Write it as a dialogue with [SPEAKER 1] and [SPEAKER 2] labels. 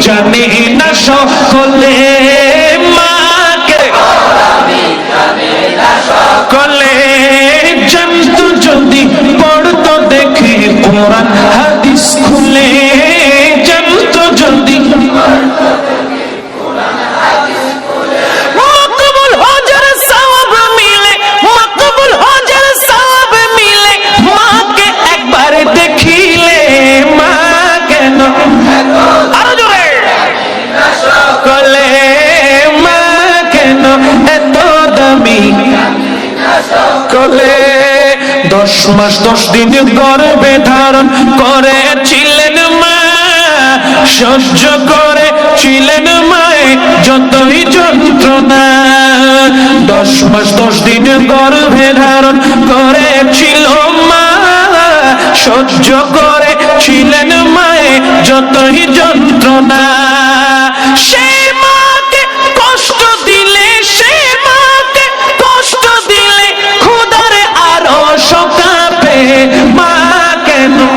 [SPEAKER 1] জানে না সকলে মাকে। কলে জানতো যদি পড়তো দেখে কোরআন হাদিস খুলে এত দামি? কলে দশ মাস, দশ দিন গর্ভে ধারণ করেছিলেন মা। সহ্য করে ছিলেন মায়ে যতই যন্ত্রণা। দশ মাস, দশ দিন গর্ভে ধারণ করেছিল মা। সহ্য করে ছিলেন মায়ে যতই যন্ত্রণা। মা কেন